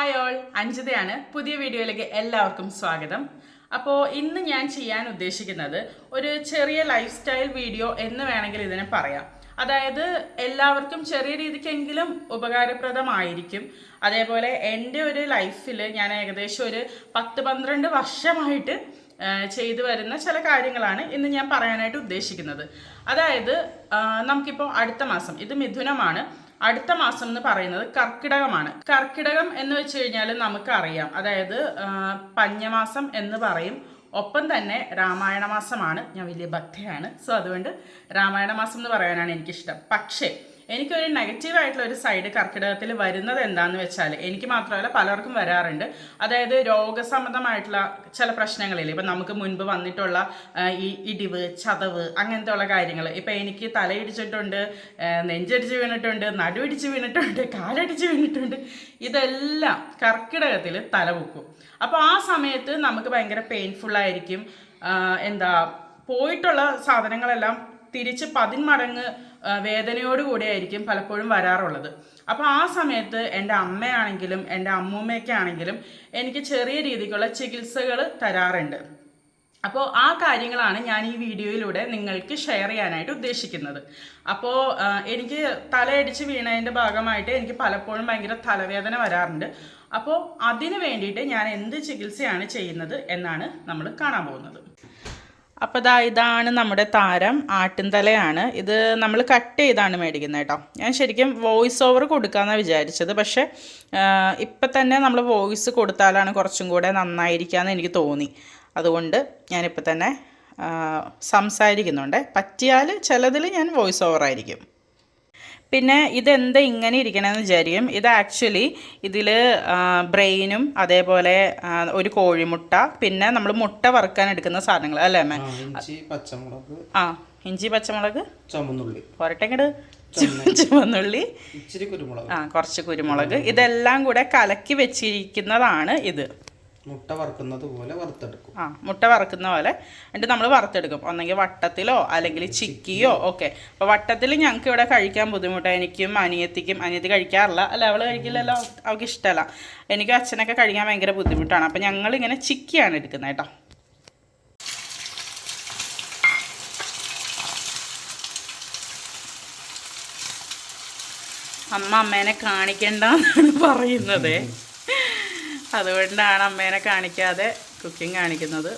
Hi all അഞ്ജിതയാണ്. പുതിയ വീഡിയോയിലേക്ക് എല്ലാവർക്കും സ്വാഗതം. അപ്പോൾ ഇന്ന് ഞാൻ ചെയ്യാൻ ഉദ്ദേശിക്കുന്നത് ഒരു ചെറിയ ലൈഫ് സ്റ്റൈൽ വീഡിയോ എന്ന് വേണമെങ്കിൽ ഇതിനെ പറയാം. അതായത് എല്ലാവർക്കും ചെറിയ രീതിക്കെങ്കിലും ഉപകാരപ്രദമായിരിക്കും. അതേപോലെ എന്റെ ഒരു ലൈഫിൽ ഞാൻ ഏകദേശം ഒരു പത്ത് പന്ത്രണ്ട് വർഷമായിട്ട് ചെയ്തു വരുന്ന ചില കാര്യങ്ങളാണ് ഇന്ന് ഞാൻ പറയാനായിട്ട് ഉദ്ദേശിക്കുന്നത്. അതായത് നമുക്കിപ്പോൾ അടുത്ത മാസം ഇത് മിഥുനമാണ്. അടുത്ത മാസം എന്ന് പറയുന്നത് കർക്കിടകമാണ്. കർക്കിടകം എന്ന് വെച്ച് കഴിഞ്ഞാൽ നമുക്കറിയാം. അതായത് ആ, പഞ്ഞമാസം എന്ന് പറയും. ഒപ്പം തന്നെ രാമായണ മാസമാണ് ഞാൻ വലിയ ഭക്തയാണ്. സോ അതുകൊണ്ട് രാമായണ മാസം എന്ന് പറയാനാണ് എനിക്കിഷ്ടം. പക്ഷേ എനിക്കൊരു നെഗറ്റീവ് ആയിട്ടുള്ള ഒരു സൈഡ് കർക്കിടകത്തിൽ വരുന്നത് എന്താന്ന് വെച്ചാൽ എനിക്ക് മാത്രമല്ല പലർക്കും വരാറുണ്ട്. അതായത് രോഗസംബന്ധമായിട്ടുള്ള ചില പ്രശ്നങ്ങളില്ലേ? ഇപ്പം നമുക്ക് മുൻപ് വന്നിട്ടുള്ള ഈ ഇടിവ് ചതവ് അങ്ങനത്തെ ഉള്ള കാര്യങ്ങൾ. ഇപ്പം എനിക്ക് തലയിടിച്ചിട്ടുണ്ട് നെഞ്ചടിച്ച് വീണിട്ടുണ്ട് നടുവിടിച്ച് വീണിട്ടുണ്ട് കാലടിച്ച് വീണിട്ടുണ്ട്. ഇതെല്ലാം കർക്കിടകത്തിൽ തലപൊക്കും. അപ്പോൾ ആ സമയത്ത് നമുക്ക് ഭയങ്കര പെയിൻഫുൾ ആയിരിക്കും. എന്താ പോയിട്ടുള്ള സാധനങ്ങളെല്ലാം തിരിച്ച് പതിന്മടങ്ങ് ആ, വേദനയോട് കൂടിയായിരിക്കും പലപ്പോഴും വരാറുള്ളത്. അപ്പോൾ ആ സമയത്ത് എന്റെ അമ്മയാണെങ്കിലും എന്റെ അമ്മൂമ്മയൊക്കെ ആണെങ്കിലും എനിക്ക് ചെറിയ രീതിക്കുള്ള ചികിത്സകൾ തരാറുണ്ട്. അപ്പോൾ ആ കാര്യങ്ങളാണ് ഞാൻ ഈ വീഡിയോയിലൂടെ നിങ്ങൾക്ക് ഷെയർ ചെയ്യാനായിട്ട് ഉദ്ദേശിക്കുന്നത്. അപ്പോൾ എനിക്ക് തലയടിച്ച് വീണതിന്റെ ഭാഗമായിട്ട് എനിക്ക് പലപ്പോഴും ഭയങ്കര തലവേദന വരാറുണ്ട്. അപ്പോൾ അതിന് വേണ്ടിയിട്ട് ഞാൻ എന്ത് ചികിത്സയാണ് ചെയ്യുന്നത് എന്നാണ് നമ്മൾ കാണാൻ പോകുന്നത്. അപ്പോൾ ദാ ഇതാണ് നമ്മുടെ താരം ആട്ടിൻതലയാണ്. ഇത് നമ്മൾ കട്ട് ചെയ്താണ് മേടിക്കുന്നത് കേട്ടോ ഞാൻ ശരിക്കും വോയിസ് ഓവർ കൊടുക്കാമെന്നാണ് വിചാരിച്ചത്. പക്ഷേ ഇപ്പം തന്നെ നമ്മൾ വോയിസ് കൊടുത്താലാണ് കുറച്ചും കൂടെ നന്നായിരിക്കാമെന്ന് എനിക്ക് തോന്നി. അതുകൊണ്ട് ഞാനിപ്പോൾ തന്നെ സംസാരിക്കുന്നുണ്ട്. പറ്റിയാൽ ചിലതിൽ ഞാൻ വോയിസ് ഓവർ ആയിരിക്കും. പിന്നെ ഇതെന്താ ഇങ്ങനെ ഇരിക്കണമെന്ന് വിചാരിക്കും. ഇത് ആക്ച്വലി ഇതിൽ ബ്രെയിനും അതേപോലെ ഒരു കോഴിമുട്ട പിന്നെ നമ്മൾ മുട്ട വറുക്കാൻ എടുക്കുന്ന സാധനങ്ങൾ അല്ലേ മേ പച്ചമുളക് ആ ഇഞ്ചി പച്ചമുളക് ചുമന്നുള്ളി. പോരട്ടെങ്ങട് ചുമന്നുള്ളി. ഇച്ചിരി കുരുമുളക്. ആ കുറച്ച് കുരുമുളക്. ഇതെല്ലാം കൂടെ കലക്കി വെച്ചിരിക്കുന്നതാണ് ഇത്. മുട്ട വറുക്കുന്നത് പോലെ വറുത്തെടുക്കും. ആ മുട്ട വറുക്കുന്ന പോലെ. എന്നിട്ട് നമ്മൾ വറുത്തെടുക്കും. ഒന്നെങ്കിൽ വട്ടത്തിലോ അല്ലെങ്കിൽ ചിക്കിയോ. ഓക്കെ. അപ്പോൾ വട്ടത്തിൽ ഞങ്ങൾക്ക് ഇവിടെ കഴിക്കാൻ ബുദ്ധിമുട്ടാണ് എനിക്കും അനിയത്തിക്കും അനിയത്തി കഴിക്കാറില്ല. അല്ല അവൾ കഴിക്കില്ലല്ലോ. അവൾക്ക് ഇഷ്ടമല്ല എനിക്കും അച്ഛനൊക്കെ കഴിക്കാൻ ഭയങ്കര ബുദ്ധിമുട്ടാണ്. അപ്പോൾ ഞങ്ങൾ ഇങ്ങനെ ചിക്കിയാണ് എടുക്കുന്നത് കേട്ടോ. അമ്മ അമ്മേനെ കാണിക്കണ്ടെന്നാണ് പറയുന്നത്. അതുകൊണ്ടാണ് അമ്മേനെ കാണിക്കാതെ കുക്കിംഗ് കാണിക്കുന്നത്.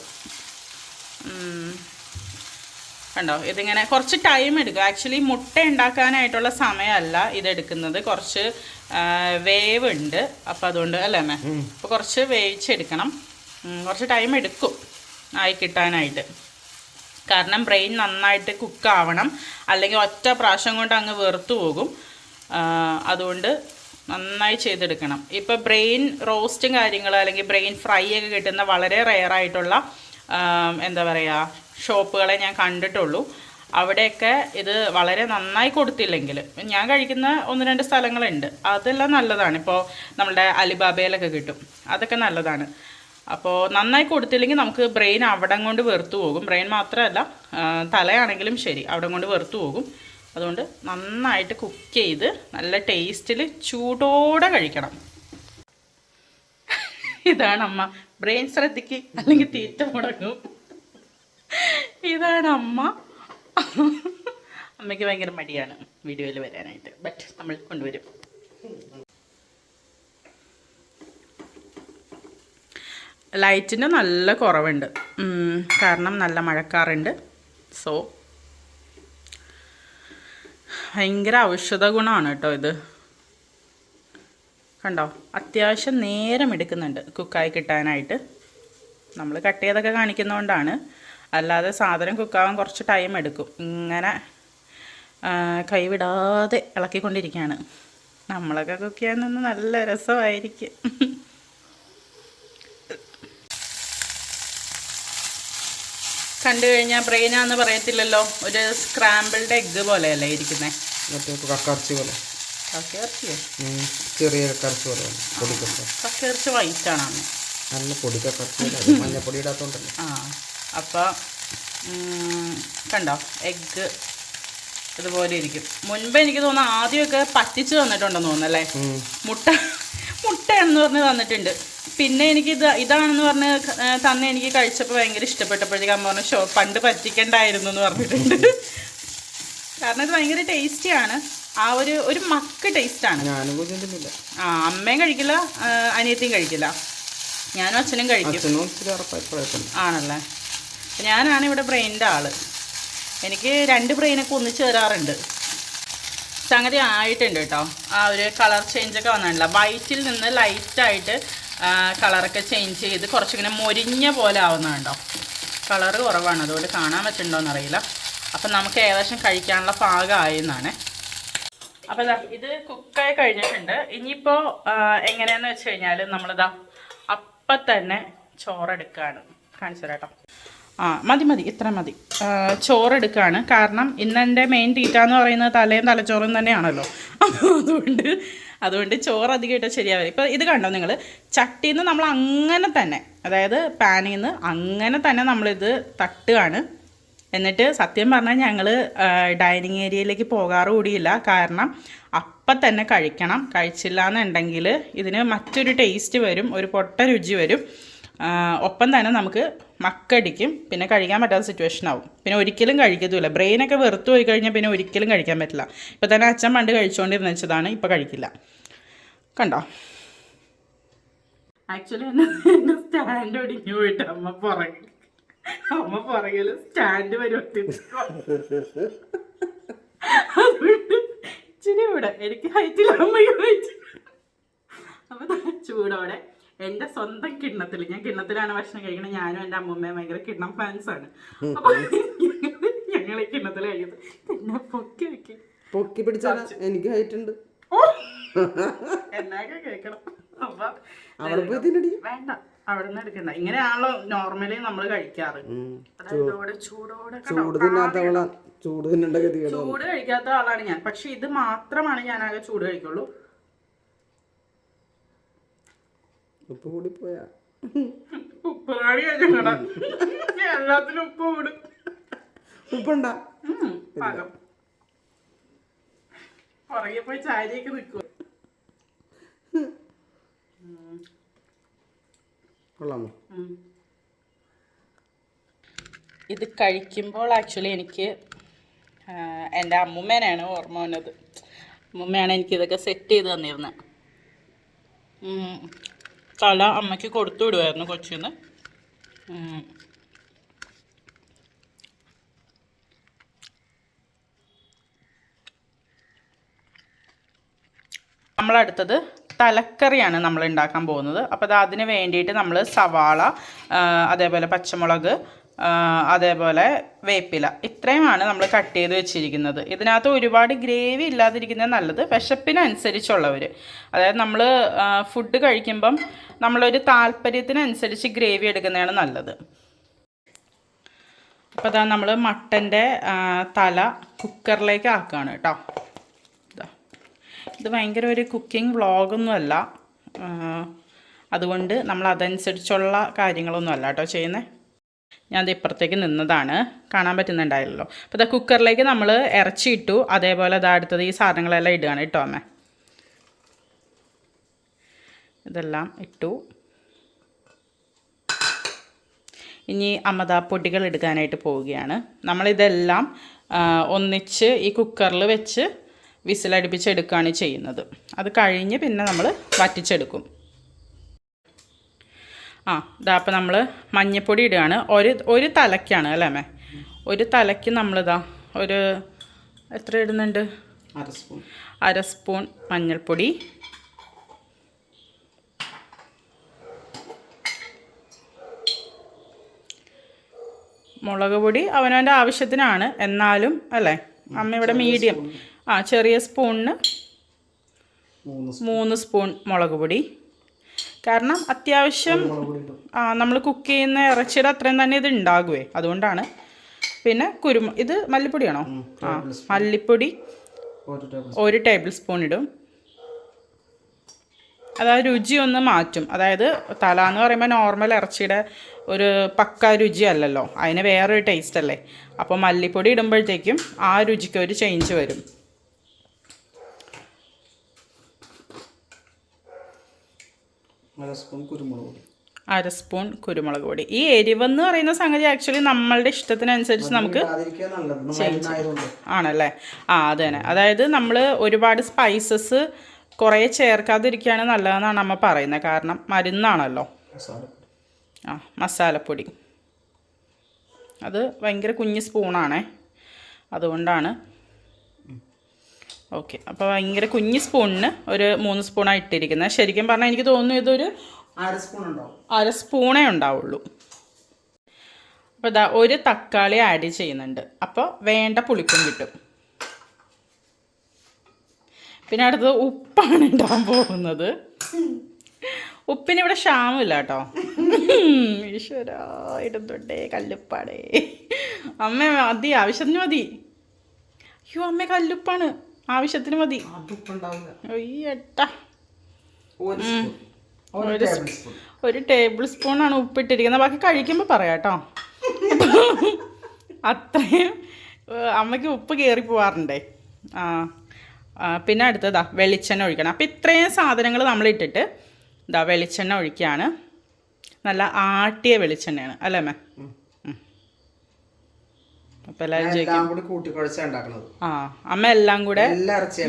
കണ്ടോ? ഇതിങ്ങനെ കുറച്ച് ടൈം എടുക്കും. ആക്ച്വലി മുട്ട ഉണ്ടാക്കാനായിട്ടുള്ള സമയമല്ല ഇതെടുക്കുന്നത്. കുറച്ച് വേവ് ഉണ്ട് അപ്പോൾ അതുകൊണ്ട് അല്ലേ അമ്മേ? അപ്പോൾ കുറച്ച് വേവിച്ചെടുക്കണം. കുറച്ച് ടൈം എടുക്കും ആയി കിട്ടാനായിട്ട്. കാരണം ബ്രെയിൻ നന്നായിട്ട് കുക്കാവണം അല്ലെങ്കിൽ ഒറ്റ പ്രാവശ്യം കൊണ്ട് അങ്ങ് വെറുത്തു പോകും. അതുകൊണ്ട് നന്നായി ചെയ്തെടുക്കണം. ഇപ്പോൾ ബ്രെയിൻ റോസ്റ്റും കാര്യങ്ങൾ അല്ലെങ്കിൽ ബ്രെയിൻ ഫ്രൈ ഒക്കെ കിട്ടുന്ന വളരെ റെയർ ആയിട്ടുള്ള എന്താ പറയുക ഷോപ്പുകളെ ഞാൻ കണ്ടിട്ടുള്ളൂ. അവിടെയൊക്കെ ഇത് വളരെ നന്നായി കൊടുത്തില്ലെങ്കിൽ ഞാൻ കഴിക്കുന്ന ഒന്ന് രണ്ട് സ്ഥലങ്ങളുണ്ട്. അതെല്ലാം നല്ലതാണ്. ഇപ്പോൾ നമ്മുടെ അലിബാബയിലൊക്കെ കിട്ടും. അതൊക്കെ നല്ലതാണ്. അപ്പോൾ നന്നായി കൊടുത്തില്ലെങ്കിൽ നമുക്ക് ബ്രെയിൻ അവിടം കൊണ്ട് വെറുത്തു പോകും. ബ്രെയിൻ മാത്രമല്ല തലയാണെങ്കിലും ശരി അവിടം കൊണ്ട് വെറുത്തു പോകും. അതുകൊണ്ട് നന്നായിട്ട് കുക്ക് ചെയ്ത് നല്ല ടേസ്റ്റിൽ ചൂടോടെ കഴിക്കണം. ഇതാണ് അമ്മ ബ്രെയിൻ ശ്രദ്ധിക്ക്. അല്ലെങ്കിൽ തീറ്റ മുടങ്ങും. ഇതാണ് അമ്മ അമ്മയ്ക്ക് ഭയങ്കര മടിയാണ് വീഡിയോയിൽ വരാനായിട്ട്. ബട്ട് നമ്മൾ കൊണ്ടുവരും. ലൈറ്റിന് നല്ല കുറവുണ്ട്. കാരണം നല്ല മഴക്കാറുണ്ട്. സോ ഭയങ്കര ഔഷധ ഗുണമാണ് കേട്ടോ ഇത്. കണ്ടോ? അത്യാവശ്യം നേരം എടുക്കുന്നുണ്ട് കുക്കായി കിട്ടാനായിട്ട്. നമ്മൾ കട്ട് ചെയ്തൊക്കെ കാണിക്കുന്നതുകൊണ്ടാണ് അല്ലാതെ സാധനം കുക്കാവാൻ കുറച്ച് ടൈം എടുക്കും. ഇങ്ങനെ കൈവിടാതെ ഇളക്കിക്കൊണ്ടിരിക്കുകയാണ് നമ്മളൊക്കെ കുക്ക് ചെയ്യാൻ നിന്ന് നല്ല രസമായിരിക്കും. കണ്ടു കഴിഞ്ഞാൽ ബ്രെയിനാന്ന് പറയത്തില്ലല്ലോ. ഒരു സ്ക്രാമ്പിൾഡ് എഗ്ഗ് പോലെയല്ലേ ഇരിക്കുന്നത് കക്കറച്ചി പോലെ. ചെറിയ കക്കറച്ചി പോലെ ആണ് വൈറ്റാണ് അന്ന് നല്ല പൊടി കക്കറച്ചി മഞ്ഞപ്പൊടി ഇടാത്തോണ്ടല്ലോ. ആ അപ്പോൾ കണ്ടോ? എഗ്ഗ് ഇതുപോലെ ഇരിക്കും. മുൻപ് എനിക്ക് തോന്നുന്നു ആദ്യമൊക്കെ പറ്റിച്ച് തന്നിട്ടുണ്ടെന്ന് തോന്നുന്നല്ലേ. മുട്ട മുട്ട എന്ന് പറഞ്ഞ് തന്നിട്ടുണ്ട്. പിന്നെ എനിക്ക് ഇത് ഇതാണെന്ന് പറഞ്ഞ് തന്നെ എനിക്ക് കഴിച്ചപ്പോൾ ഭയങ്കര ഇഷ്ടപ്പെട്ടപ്പോഴത്തേക്ക് അമ്മ പറഞ്ഞു ഷോ പണ്ട് പറ്റിക്കണ്ടായിരുന്നു എന്ന് പറഞ്ഞിട്ടുണ്ട്. കാരണം ഇത് ഭയങ്കര ടേസ്റ്റിയാണ് ആ ഒരു ഒരു മക്ക് ടേസ്റ്റാണ് ആ അമ്മയും കഴിക്കില്ല അനിയത്തിയും കഴിക്കില്ല. ഞാനും അച്ഛനും കഴിക്കും. ആണല്ലേ? ഞാനാണ് ഇവിടെ ബ്രെയിനിന്റെ ആൾ. എനിക്ക് രണ്ട് ബ്രെയിനൊക്കെ ഒന്നിച്ച് തരാറുണ്ട്. സംഗതി ആയിട്ടുണ്ട് കേട്ടോ. ആ ഒരു കളർ ചേഞ്ച് ഒക്കെ വന്നിട്ടില്ല വൈറ്റിൽ നിന്ന് ലൈറ്റായിട്ട് കളറൊക്കെ ചേഞ്ച് ചെയ്ത് കുറച്ചിങ്ങനെ മൊരിഞ്ഞ പോലെ ആവുന്നുണ്ടോ കളർ കുറവാണ്. അതുകൊണ്ട് കാണാൻ പറ്റുന്നുണ്ടോ എന്നറിയില്ല അപ്പം നമുക്ക് ഏകദേശം കഴിക്കാനുള്ള പാകമായി എന്നാണ്. അപ്പോൾ ഇതാ കുക്കായി കഴിഞ്ഞിട്ടുണ്ട്. ഇനിയിപ്പോൾ എങ്ങനെയാന്ന് വെച്ച് കഴിഞ്ഞാൽ നമ്മളിതാ അപ്പം തന്നെ ചോറെടുക്കുകയാണ് കാണിച്ചു തരാട്ടോ ആ മതി മതി. ഇത്ര മതി. ചോറെടുക്കുകയാണ് കാരണം ഇന്നെന്റെ മെയിൻ തീറ്റ എന്ന് പറയുന്നത് തലയും തലച്ചോറും തന്നെയാണല്ലോ. അപ്പോൾ അതുകൊണ്ട് അതുകൊണ്ട് ചോറ് അധികം ഇട്ടാൽ ശരിയാവില്ല. ഇപ്പോൾ ഇത് കണ്ടോ നിങ്ങൾ ചട്ടിയിൽ നിന്ന് നമ്മൾ അങ്ങനെ തന്നെ അതായത് പാനിൽ നിന്ന് അങ്ങനെ തന്നെ നമ്മളിത് തട്ടുകയാണ് എന്നിട്ട് സത്യം പറഞ്ഞാൽ ഞങ്ങൾ ഡൈനിങ് ഏരിയയിലേക്ക് പോകാറ് കൂടിയില്ല. കാരണം അപ്പം തന്നെ കഴിക്കണം. കഴിച്ചില്ല എന്നുണ്ടെങ്കിൽ ഇതിന് മറ്റൊരു ടേസ്റ്റ് വരും ഒരു പൊട്ട രുചി വരും. ഒപ്പം തന്നെ നമുക്ക് മക്കടിക്കും. പിന്നെ കഴിക്കാൻ പറ്റാത്ത സിറ്റുവേഷൻ ആവും. പിന്നെ ഒരിക്കലും കഴിക്കത്തുമില്ല ബ്രെയിനൊക്കെ വെറുത്തു പോയി കഴിഞ്ഞാൽ പിന്നെ ഒരിക്കലും കഴിക്കാൻ പറ്റില്ല. ഇപ്പം തന്നെ അച്ഛൻ പണ്ട് കഴിച്ചുകൊണ്ടിരുന്ന വെച്ചതാണ് ഇപ്പം കഴിക്കില്ല. കണ്ടോ? ആക്ച്വലി എന്നെ സ്റ്റാൻഡ് ഒടിഞ്ഞു പോയിട്ട് അമ്മ പുറകിൽ അമ്മ പുറകിൽ സ്റ്റാൻഡ് വരുവിടെ അതുകൊണ്ട് ഇച്ചിരി ഇവിടെ. എനിക്ക് ഹൈറ്റിൽ അമ്മയ്ക്ക് ഹൈറ്റ് അപ്പൊ ചൂടോടെ എന്റെ സ്വന്തം കിണ്ണത്തിൽ ഞാൻ കിണ്ണത്തിലാണ് ഭക്ഷണം കഴിക്കുന്നത്. ഞാനും എന്റെ അമ്മൂമ്മയും ഭയങ്കര കിണ്ണം ഫാൻസ് ആണ്. അപ്പോൾ ഞങ്ങൾ ഈ കിണ്ണത്തിൽ കഴിക്കുന്നത്. പിന്നെ പൊക്കി വെക്കും. പൊക്കി പിടിച്ചാൽ എനിക്ക് ഹൈറ്റ് എന്നൊക്കെ കേൾക്കണം അപ്പൊ വേണ്ട. അവിടെ നിന്ന് എടുക്കണ്ട. ഇങ്ങനെയാണല്ലോ നോർമലി നമ്മൾ കഴിക്കാറ്. ചൂടോടെ? ചൂട് തിന്നാത്തവളാ ചൂട് കഴിക്കാത്ത ആളാണ് ഞാൻ. പക്ഷെ ഇത് മാത്രമാണ് ഞാൻ ആകെ ചൂട് കഴിക്കുള്ളൂ. ഉപ്പ് കൂടി പോയാ. എല്ലാത്തിനും ഉപ്പ് കൂടും. ഉപ്പുണ്ടാ? പുറകെ പോയി ചാരിയൊക്കെ നിൽക്കുക കൊള്ളാമോ? ഇത് കഴിക്കുമ്പോൾ ആക്ച്വലി എനിക്ക് എന്റെ അമ്മൂമ്മേനെയാണ് ഓർമ്മ വന്നത്. അമ്മൂമ്മയാണ് എനിക്ക് ഇതൊക്കെ സെറ്റ് ചെയ്ത് തന്നിരുന്നത് തല അമ്മയ്ക്ക് കൊടുത്തു വിടുമായിരുന്നു കൊച്ചിന്ന്. നമ്മളടുത്തത് തലക്കറിയാണ് നമ്മൾ ഉണ്ടാക്കാൻ പോകുന്നത്. അപ്പോൾ അത് അതിന് വേണ്ടിയിട്ട് നമ്മൾ സവാള അതേപോലെ പച്ചമുളക് അതേപോലെ വേപ്പില ഇത്രയുമാണ് നമ്മൾ കട്ട് ചെയ്ത് വെച്ചിരിക്കുന്നത്. ഇതിനകത്ത് ഒരുപാട് ഗ്രേവി ഇല്ലാതിരിക്കുന്നത് നല്ലത് വിശപ്പിനനുസരിച്ചുള്ളവർ അതായത് നമ്മൾ ഫുഡ് കഴിക്കുമ്പം നമ്മളൊരു താല്പര്യത്തിനനുസരിച്ച് ഗ്രേവി എടുക്കുന്നതാണ് നല്ലത്. അപ്പോൾ അതാ നമ്മൾ മട്ടന്റെ തല കുക്കറിലേക്ക് ആക്കുകയാണ് കേട്ടോ. ഇത് ഭയങ്കര ഒരു കുക്കിംഗ് വ്ളോഗൊന്നുമല്ല അതുകൊണ്ട് നമ്മൾ അതനുസരിച്ചുള്ള കാര്യങ്ങളൊന്നും അല്ല കേട്ടോ ചെയ്യുന്നത് ഞാൻ ഇപ്പുറത്തേക്ക് നിന്നതാണ്. കാണാൻ പറ്റുന്നുണ്ടായില്ലല്ലോ അപ്പോൾ ഇതാ കുക്കറിലേക്ക് നമ്മൾ ഇറച്ചി ഇട്ടു അതേപോലെ ഇതാ അടുത്തത് ഈ സാധനങ്ങളെല്ലാം ഇടുകയാണ് കേട്ടോ അമ്മ. ഇതെല്ലാം ഇട്ടു. ഇനി അമ്മത പൊടികൾ എടുക്കാനായിട്ട് പോവുകയാണ്. നമ്മളിതെല്ലാം ഒന്നിച്ച് ഈ കുക്കറിൽ വെച്ച് വിസിലടുപ്പിച്ചെടുക്കുകയാണ് ചെയ്യുന്നത്. അത് കഴിഞ്ഞ് പിന്നെ നമ്മൾ വറ്റിച്ചെടുക്കും. ആ ഇതാ അപ്പോൾ നമ്മൾ മഞ്ഞപ്പൊടി ഇടുകയാണ്. ഒരു ഒരു തലയ്ക്കാണ് അല്ലേ മേ ഒരു തലയ്ക്ക് നമ്മളിതാ ഒരു എത്ര ഇടുന്നുണ്ട്? അര സ്പൂൺ. അര സ്പൂൺ മഞ്ഞൾപ്പൊടി. മുളക് പൊടി അവനവന്റെ ആവശ്യത്തിനാണ്. എന്നാലും അല്ലേ? അമ്മ ഇവിടെ മീഡിയം. ആ ചെറിയ സ്പൂണിന് മൂന്ന് സ്പൂൺ. മുളക് പൊടി. കാരണം അത്യാവശ്യം ആ നമ്മൾ കുക്ക് ചെയ്യുന്ന ഇറച്ചിയുടെ അത്രയും തന്നെ ഇത് ഉണ്ടാകുവേ. അതുകൊണ്ടാണ്. പിന്നെ കുരുമ ഇത് മല്ലിപ്പൊടിയാണോ? ആ മല്ലിപ്പൊടി ഒരു ടേബിൾ ഒരു ടേബിൾ സ്പൂൺ ഇടും. അതായത് രുചി ഒന്ന് മാറ്റും. അതായത് തല എന്ന് പറയുമ്പോൾ നോർമൽ ഇറച്ചിയുടെ ഒരു പക്ക രുചി അല്ലല്ലോ. അതിന് വേറൊരു ടേസ്റ്റ് അല്ലേ. അപ്പോൾ മല്ലിപ്പൊടി ഇടുമ്പോഴത്തേക്കും ആ രുചിക്ക് ഒരു ചേഞ്ച് വരും. അര സ്പൂൺ കുരുമുളക് പൊടി. അര സ്പൂൺ കുരുമുളക് പൊടി. ഈ എരിവെന്ന് പറയുന്ന സംഗതി ആക്ച്വലി നമ്മളുടെ ഇഷ്ടത്തിനനുസരിച്ച് നമുക്ക് ആണല്ലേ? ആ അത് തന്നെ. അതായത് നമ്മൾ ഒരുപാട് സ്പൈസസ് കുറേ ചേർക്കാതിരിക്കുകയാണ് നല്ലതെന്നാണ് അമ്മ പറയുന്നത്. കാരണം മരുന്നാണല്ലോ. ആ മസാലപ്പൊടി. അത് ഭയങ്കര കുഞ്ഞ് സ്പൂണാണേ അതുകൊണ്ടാണ് ഓക്കെ അപ്പോൾ ഭയങ്കര കുഞ്ഞ് സ്പൂണിന് ഒരു മൂന്ന് സ്പൂണാണ് ഇട്ടിരിക്കുന്നത്. ശരിക്കും പറഞ്ഞാൽ എനിക്ക് തോന്നുന്നു ഇതൊരു അര സ്പൂൺ ഉണ്ടാവും. അര സ്പൂണേ ഉണ്ടാവുള്ളൂ. അപ്പോൾ ഇതാ ഒരു തക്കാളി ആഡ് ചെയ്യുന്നുണ്ട്. അപ്പോൾ വേണ്ട പുളിപ്പും കിട്ടും. പിന്നെ അടുത്തത് ഉപ്പാണ് ഇടാൻ പോകുന്നത്. ഉപ്പിന് ഇവിടെ ക്ഷാമില്ല കേട്ടോ. ഈശ്വര ഇടുന്നുണ്ടേ കല്ലുപ്പാടേ അമ്മ മതി ആവശ്യത്തിന് മതി. അയ്യോ അമ്മ കല്ലുപ്പാണ്. ആവശ്യത്തിന് മതി. ഒയ്യട്ടാ ഒരു സ്പൂൺ. ഒരു ടേബിൾ സ്പൂൺ. ആണ് ടേബിൾ സ്പൂണാണ് ഉപ്പിട്ടിരിക്കുന്നത്. ബാക്കി കഴിക്കുമ്പോൾ പറയാം കേട്ടോ. അത്രയും അമ്മയ്ക്ക് ഉപ്പ് കയറി പോവാറുണ്ടേ. ആ പിന്നെ അടുത്തതാ വെളിച്ചെണ്ണ ഒഴിക്കണം. അപ്പം ഇത്രയും സാധനങ്ങൾ നമ്മൾ ഇട്ടിട്ട് ഇതാ വെളിച്ചെണ്ണ ഒഴിക്കുകയാണ്. നല്ല ആട്ടിയ വെളിച്ചെണ്ണയാണ്. അല്ലേ അമ്മേ? അപ്പം എല്ലാവരും ചോദിക്കും. എല്ലാം കൂടി കൂട്ടിക്കുഴച്ചാ ഉണ്ടാക്കണത് ആ അമ്മ എല്ലാം കൂടെ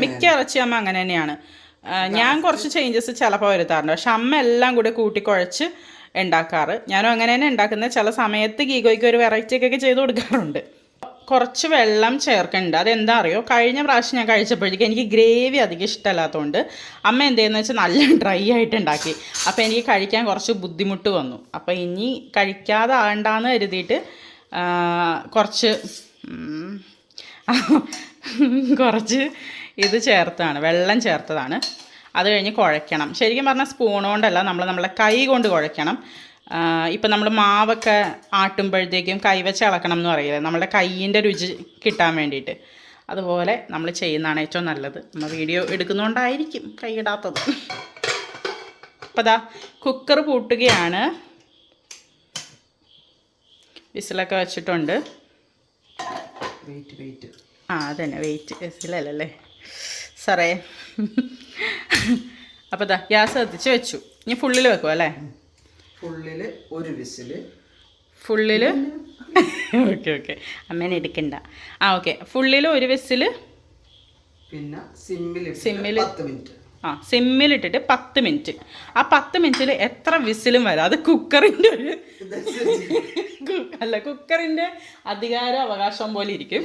മിക്ക ഇറച്ചി അമ്മ അങ്ങനെ തന്നെയാണ്. ഞാൻ കുറച്ച് ചേഞ്ചസ് ചിലപ്പോൾ വരുത്താറുണ്ട്. പക്ഷെ അമ്മ എല്ലാം കൂടെ കൂട്ടിക്കുഴച്ച് ഉണ്ടാക്കാറ് ഞാനും അങ്ങനെ തന്നെ ഉണ്ടാക്കുന്നത് ചില സമയത്ത് ഗീഗോയ്ക്ക് ഒരു വെറൈറ്റി ഒക്കെ ചെയ്ത് കൊടുക്കാറുണ്ട്. കുറച്ച് വെള്ളം ചേർക്കുന്നുണ്ട് അതെന്താ അറിയോ? കഴിഞ്ഞ പ്രാവശ്യം ഞാൻ കഴിച്ചപ്പോഴേക്കും എനിക്ക് ഗ്രേവി അധികം ഇഷ്ടമല്ലാത്തതുകൊണ്ട് അമ്മ എന്തെന്ന് വെച്ചാൽ നല്ല ഡ്രൈ ആയിട്ട് ഉണ്ടാക്കി അപ്പോൾ എനിക്ക് കഴിക്കാൻ കുറച്ച് ബുദ്ധിമുട്ട് വന്നു. അപ്പോൾ ഇനി കഴിക്കാതെ ആണ്ടാന്ന് കരുതിയിട്ട് കുറച്ച് കുറച്ച് ഇത് ചേർത്താണ് വെള്ളം ചേർത്തതാണ്. അത് കഴിഞ്ഞ് കുഴയ്ക്കണം. ശരിക്കും പറഞ്ഞാൽ സ്പൂൺ കൊണ്ടല്ല നമ്മൾ നമ്മളെ കൈ കൊണ്ട് കുഴയ്ക്കണം. ഇപ്പം നമ്മൾ മാവൊക്കെ ആട്ടുമ്പോഴത്തേക്കും കൈ വെച്ച് ഇളക്കണം എന്ന് പറയില്ല? നമ്മുടെ കൈയിന്റെ രുചി കിട്ടാൻ വേണ്ടിയിട്ട്. അതുപോലെ നമ്മൾ ചെയ്യുന്നതാണ് ഏറ്റവും നല്ലത്. നമ്മൾ വീഡിയോ എടുക്കുന്നതുകൊണ്ടായിരിക്കും കൈയിടാത്തത്. അപ്പോൾ അതാ കുക്കർ പൂട്ടുകയാണ്. വിസിലൊക്കെ വെച്ചിട്ടുണ്ട്. വെയിറ്റ് വെയിറ്റ് ആ അതന്നെ. വെയിറ്റ് വിസിലല്ലേ സാറേ അപ്പോൾ ദാ ഗ്യാസ് കത്തിച്ച് വെച്ചു. ഇനി ഫുള്ളിൽ വെക്കും അല്ലേ? ഫുള്ളിൽ ഒരു വിസിൽ. ഫുള്ളിൽ ഓക്കെ ഓക്കെ അമ്മേനെ എടുക്കണ്ട. ആ ഓക്കെ ഫുള്ളിൽ ഒരു വിസിൽ പിന്നെ സിമ്മിൽ സിമ്മിൽ പത്ത് മിനിറ്റ്. ആ സിമ്മിലിട്ടിട്ട് പത്ത് മിനിറ്റ്. ആ പത്ത് മിനിറ്റിൽ എത്ര വിസിലും വരാം? അത് കുക്കറിന്റെ ഒരു അല്ല കുക്കറിന്റെ അധികാര അവകാശം പോലെ ഇരിക്കും.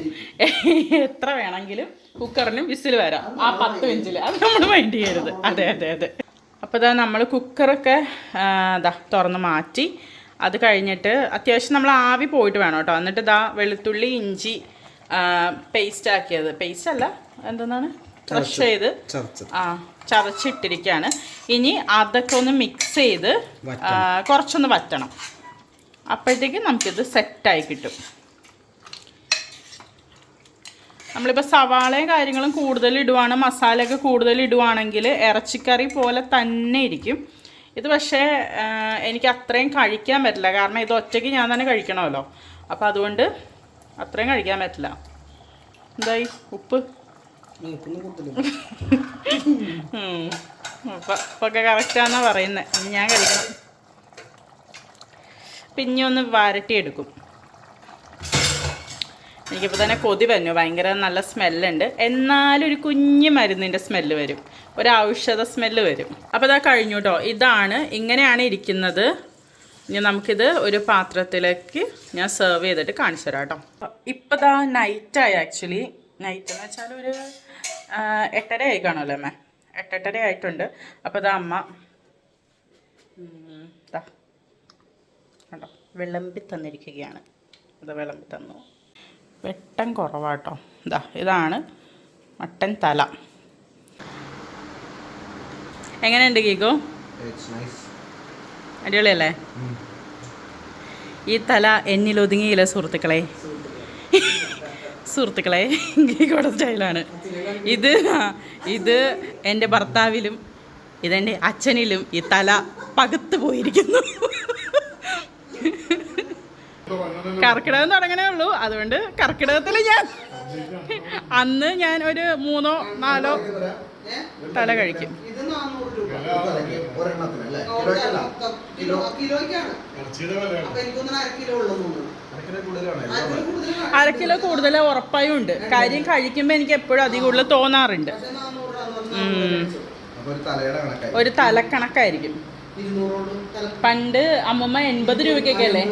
എത്ര വേണമെങ്കിലും കുക്കറിന് വിസിൽ വരാം ആ പത്ത് മിനിറ്റിൽ. അത് നമ്മൾ മൈൻഡ് ചെയ്യരുത്. അതെ അതെ അതെ. അപ്പോൾ ഇതാ നമ്മൾ കുക്കറൊക്കെ ഇതാ തുറന്ന് മാറ്റി. അത് കഴിഞ്ഞിട്ട് അത്യാവശ്യം നമ്മൾ ആവി പോയിട്ട് വേണം കേട്ടോ. എന്നിട്ട് ഇതാ വെളുത്തുള്ളി ഇഞ്ചി പേസ്റ്റ് ആക്കിയത്. പേസ്റ്റ് അല്ല? എന്തെന്നാണ്? ക്രഷ് ചെയ്ത്. ആ. ചതച്ചിട്ടിരിക്കുകയാണ്. ഇനി അതൊക്കെ ഒന്ന് മിക്സ് ചെയ്ത് കുറച്ചൊന്ന് വറ്റണം. അപ്പോഴത്തേക്ക് നമുക്കിത് സെറ്റായി കിട്ടും. നമ്മളിപ്പോൾ സവാളയും കാര്യങ്ങളും കൂടുതൽ ഇടുവാണ് മസാലയൊക്കെ കൂടുതൽ ഇടുവാണെങ്കിൽ ഇറച്ചിക്കറി പോലെ തന്നെ ഇരിക്കും. ഇത് പക്ഷേ എനിക്ക് അത്രയും കഴിക്കാൻ പറ്റില്ല. കാരണം ഇത് ഒറ്റയ്ക്ക് ഞാൻ തന്നെ കഴിക്കണമല്ലോ. അപ്പോൾ അതുകൊണ്ട് അത്രയും കഴിക്കാൻ പറ്റില്ല. എന്തായി? ഉപ്പ്. ഉപ്പ ഉപ്പൊക്കെ കറക്റ്റാന്നാ പറയുന്നത് ഞാൻ കഴിക്കണം. പിന്നെ ഒന്ന് വരട്ടിയെടുക്കും. എനിക്കിപ്പോൾ തന്നെ കൊതി വന്നു. ഭയങ്കര നല്ല സ്മെല്ലുണ്ട്. എന്നാലും ഒരു കുഞ്ഞു മരുന്നിന്റെ സ്മെല്ല് വരും. ഒരു ഔഷധ സ്മെല്ല് വരും. അപ്പോൾ ഇതാ കഴിഞ്ഞു കേട്ടോ ഇതാണ് ഇങ്ങനെയാണ് ഇരിക്കുന്നത്. ഇനി നമുക്കിത് ഒരു പാത്രത്തിലേക്ക് ഞാൻ സെർവ് ചെയ്തിട്ട് കാണിച്ചു തരാം കേട്ടോ ഇപ്പോൾ ഇതാ നൈറ്റായി ആക്ച്വലി നൈറ്റ് എന്ന് വെച്ചാൽ ഒരു എട്ടര ആയി കാണുമല്ലോ അമ്മ. എട്ടെട്ടര ആയിട്ടുണ്ട്. അപ്പോൾ ഇതാ അമ്മ. ദാ. കണ്ടോ? വിളമ്പി തന്നിരിക്കുകയാണ്. ഇത് വിളമ്പി തന്നു. വെട്ടം കുറവാട്ടോ. ഇതാ ഇതാണ് മട്ടൻ തല. എങ്ങനെയുണ്ട് കീക്കോ അടിപൊളിയല്ലേ? ഈ തല എന്നിൽ ഒതുങ്ങിയില്ല സുഹൃത്തുക്കളെ. സുഹൃത്തുക്കളെ ഗീഗോയുടെ സ്റ്റൈലാണ്. ഇത് ഇത് എന്റെ ഭർത്താവിലും ഇതെന്റെ അച്ഛനിലും ഈ തല പകുത്തു പോയിരിക്കുന്നു. കർക്കിടകം തുടങ്ങണേ ഉള്ളൂ. അതുകൊണ്ട് കർക്കിടകത്തിൽ ഞാൻ അന്ന് ഞാൻ ഒരു മൂന്നോ നാലോ തല കഴിക്കും. അര കിലോ ഉള്ളൂ അര കിലോ കൂടുതൽ ഉറപ്പായും ഉണ്ട്. കാര്യം കഴിക്കുമ്പോൾ എനിക്ക് എപ്പോഴും അധികം കൂടുതൽ തോന്നാറുണ്ട്. ഒരു തല കണക്കായി ഒരു തലക്കണക്കായിരിക്കും പണ്ട് അമ്മമ്മ എൺപത് രൂപയ്ക്കൊക്കെ അല്ലേ?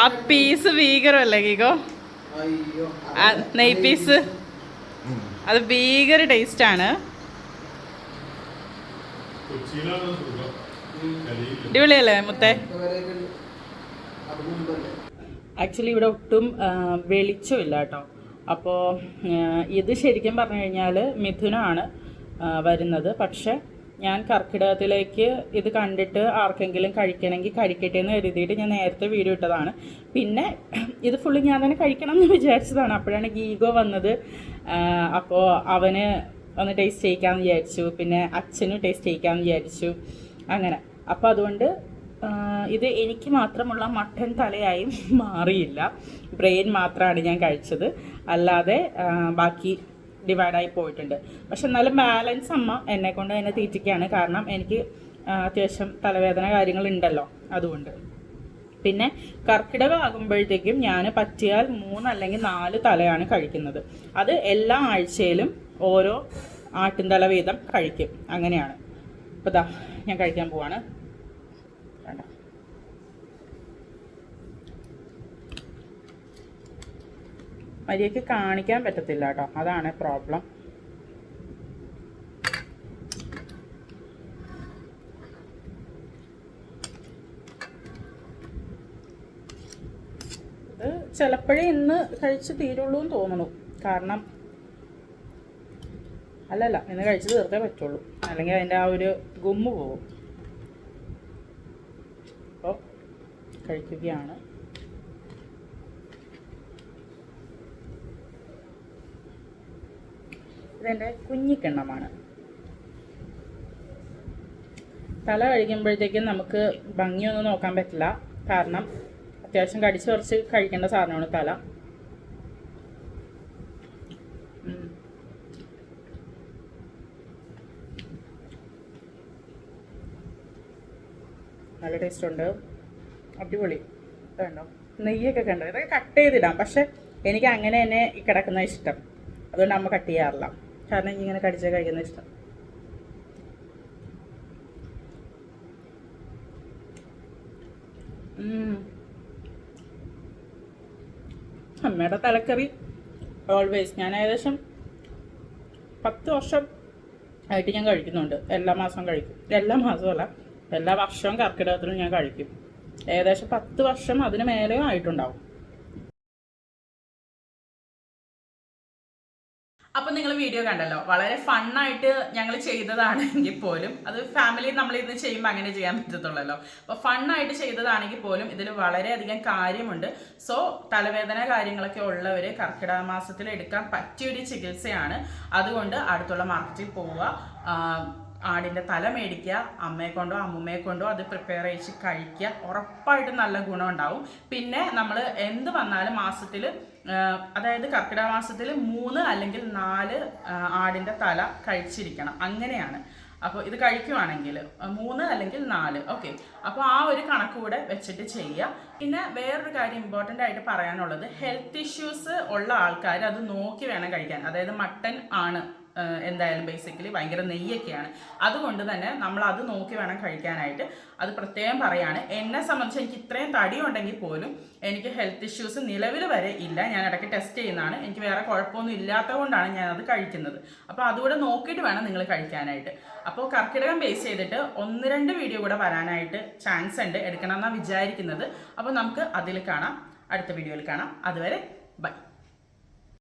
ആ പീസ് ഭീകരമല്ലേ കീകോ അയ്യോ ആ നെയ് പീസ്? അത് ഭീകര ടേസ്റ്റ് ആണ്. അടിപൊളിയല്ലേ മുത്തേ വിലയൊക്കെ ഉണ്ട്. അത് മുമ്പല്ലേ ആക്ച്വലി ഇവിടെ ഒട്ടും വെളിച്ചമില്ല കേട്ടോ. അപ്പോൾ ഇത് ശരിക്കും പറഞ്ഞു കഴിഞ്ഞാൽ മിഥുനാണ് വരുന്നത്. പക്ഷെ ഞാൻ കർക്കിടകത്തിലേക്ക് ഇത് കണ്ടിട്ട് ആർക്കെങ്കിലും കഴിക്കണമെങ്കിൽ കഴിക്കട്ടെ എന്ന് കരുതിയിട്ട് ഞാൻ നേരത്തെ വീഡിയോ ഇട്ടതാണ്. പിന്നെ ഇത് ഫുള്ള് ഞാൻ തന്നെ കഴിക്കണം എന്ന് വിചാരിച്ചതാണ്. അപ്പോഴാണ് ഗീഗോ വന്നത്. അപ്പോൾ അവന് ഒന്ന് ടേസ്റ്റ് ചെയ്യിക്കാമെന്ന് വിചാരിച്ചു. പിന്നെ അച്ഛനും ടേസ്റ്റ് ചെയ്യിക്കാമെന്ന് വിചാരിച്ചു. അങ്ങനെ. അപ്പോൾ അതുകൊണ്ട് ഇത് എനിക്ക് മാത്രമുള്ള മട്ടൻ തലയായും മാറിയില്ല. ബ്രെയിൻ മാത്രമാണ് ഞാൻ കഴിച്ചത്. അല്ലാതെ ബാക്കി ഡിവൈഡായി പോയിട്ടുണ്ട്. പക്ഷെ എന്നാലും ബാലൻസ് അമ്മ എന്നെ കൊണ്ട് തന്നെ തീറ്റിക്കുകയാണ് കാരണം എനിക്ക് അത്യാവശ്യം തലവേദന കാര്യങ്ങളുണ്ടല്ലോ അതുകൊണ്ട്. പിന്നെ കർക്കിടക ആകുമ്പോഴത്തേക്കും ഞാൻ പറ്റിയാൽ മൂന്ന് അല്ലെങ്കിൽ നാല് തലയാണ് കഴിക്കുന്നത്. അത് എല്ലാ ആഴ്ചയിലും ഓരോ ആട്ടിൻ തല വീതം കഴിക്കും. അങ്ങനെയാണ്. അപ്പോൾ ദാ ഞാൻ കഴിക്കാൻ പോവാണ്. മര്യാദയ്ക്ക് കാണിക്കാൻ പറ്റത്തില്ല കേട്ടോ. അതാണ് പ്രോബ്ലം ചിലപ്പോഴേ ഇന്ന് കഴിച്ച് തീരുള്ളൂ എന്ന് തോന്നുന്നു കാരണം അല്ലല്ല ഇന്ന് കഴിച്ച് തീർത്തേ പറ്റുള്ളൂ. അല്ലെങ്കിൽ അതിന്റെ ആ ഒരു ഗുമ്മ് പോകും. അപ്പോൾ കഴിക്കുകയാണ്. ഇതെന്റെ കുഞ്ഞിക്കിണ്ണമാണ് തല കഴിക്കുമ്പോഴത്തേക്കും നമുക്ക് ഭംഗിയൊന്നും നോക്കാൻ പറ്റില്ല. കാരണം അത്യാവശ്യം കടിച്ച് കുറച്ച് കഴിക്കേണ്ട സാധനമാണ് തല. നല്ല ടേസ്റ്റ് ഉണ്ട്. അടിപൊളി. വേണ്ടോ നെയ്യൊക്കെ കണ്ടോ? ഇതൊക്കെ കട്ട് ചെയ്തിടാം. പക്ഷെ എനിക്ക് അങ്ങനെ തന്നെ കിടക്കുന്ന ഇഷ്ടം. അതുകൊണ്ട് അമ്മ കട്ട് ചെയ്യാറില്ല. കാരണം എനിക്കിങ്ങനെ കടിച്ച് കഴിക്കുന്ന ഇഷ്ടം. അമ്മയുടെ തലക്കറി. ഓൾവേസ് ഞാൻ ഏകദേശം പത്ത് വർഷം ആയിട്ട് ഞാൻ കഴിക്കുന്നുണ്ട്. എല്ലാ മാസവും കഴിക്കും. എല്ലാ മാസവും അല്ല എല്ലാ വർഷവും കർക്കിടകത്തിലും ഞാൻ കഴിക്കും. ഏകദേശം പത്ത് വർഷം അതിന് മേലെയും ആയിട്ടുണ്ടാവും. അപ്പൊ നിങ്ങൾ വീഡിയോ കണ്ടല്ലോ. വളരെ ഫണ്ണായിട്ട് ഞങ്ങൾ ചെയ്തതാണെങ്കിൽ പോലും അത് ഫാമിലി നമ്മൾ ഇന്ന് ചെയ്യുമ്പോൾ അങ്ങനെ ചെയ്യാൻ പറ്റത്തുള്ളല്ലോ. അപ്പൊ ഫണ്ണായിട്ട് ചെയ്തതാണെങ്കിൽ പോലും ഇതിൽ വളരെയധികം കാര്യമുണ്ട്. സോ തലവേദന കാര്യങ്ങളൊക്കെ ഉള്ളവര് കർക്കിടക മാസത്തിൽ എടുക്കാൻ പറ്റിയൊരു ചികിത്സയാണ്. അതുകൊണ്ട് അടുത്തുള്ള മാർക്കറ്റിൽ പോവുക. ആടിന്റെ തല മേടിക്കുക അമ്മയെ കൊണ്ടോ അമ്മുമ്മയെ കൊണ്ടോ അത് പ്രിപ്പയർ ചെയ്ത് കഴിക്കുക. ഉറപ്പായിട്ടും നല്ല ഗുണം ഉണ്ടാവും. പിന്നെ നമ്മൾ എന്ത് വന്നാലും മാസത്തിൽ അതായത് കർക്കിടക മാസത്തിൽ മൂന്ന് അല്ലെങ്കിൽ നാല് ആടിന്റെ തല കഴിച്ചിരിക്കണം. അങ്ങനെയാണ്. അപ്പോൾ ഇത് കഴിക്കുവാണെങ്കിൽ മൂന്ന് അല്ലെങ്കിൽ നാല്. ഓക്കെ. അപ്പോൾ ആ ഒരു കണക്ക് കൂടെ വെച്ചിട്ട് ചെയ്യുക പിന്നെ വേറൊരു കാര്യം ഇമ്പോർട്ടന്റ് ആയിട്ട് പറയാനുള്ളത്. ഹെൽത്ത് ഇഷ്യൂസ് ഉള്ള ആൾക്കാർ അത് നോക്കി വേണം കഴിക്കാൻ. അതായത് മട്ടൻ ആണ്. എന്തായാലും ബേസിക്കലി ഭയങ്കര നെയ്യൊക്കെയാണ്. അതുകൊണ്ട് തന്നെ നമ്മൾ അത് നോക്കി വേണം കഴിക്കാനായിട്ട്. അത് പ്രത്യേകം പറയാണ് എന്നെ സംബന്ധിച്ച് എനിക്ക് ഇത്രയും തടി ഉണ്ടെങ്കിൽ പോലും എനിക്ക് ഹെൽത്ത് ഇഷ്യൂസ് നിലവിൽ വരെ ഇല്ല. ഞാൻ ഇടയ്ക്ക് ടെസ്റ്റ് ചെയ്യുന്നതാണ്. എനിക്ക് വേറെ കുഴപ്പമൊന്നും ഇല്ലാത്തത് കൊണ്ടാണ് ഞാൻ അത് കഴിക്കുന്നത്. അപ്പോൾ അതുകൂടെ നോക്കിയിട്ട് വേണം നിങ്ങൾ കഴിക്കാനായിട്ട്. അപ്പോൾ കർക്കിടകം ബേസ് ചെയ്തിട്ട് ഒന്ന് രണ്ട് വീഡിയോ കൂടെ വരാനായിട്ട് ചാൻസ് ഉണ്ട് എടുക്കണം എന്നാണ് വിചാരിക്കുന്നത്. അപ്പോൾ നമുക്ക് അതിൽ കാണാം. അടുത്ത വീഡിയോയിൽ കാണാം. അതുവരെ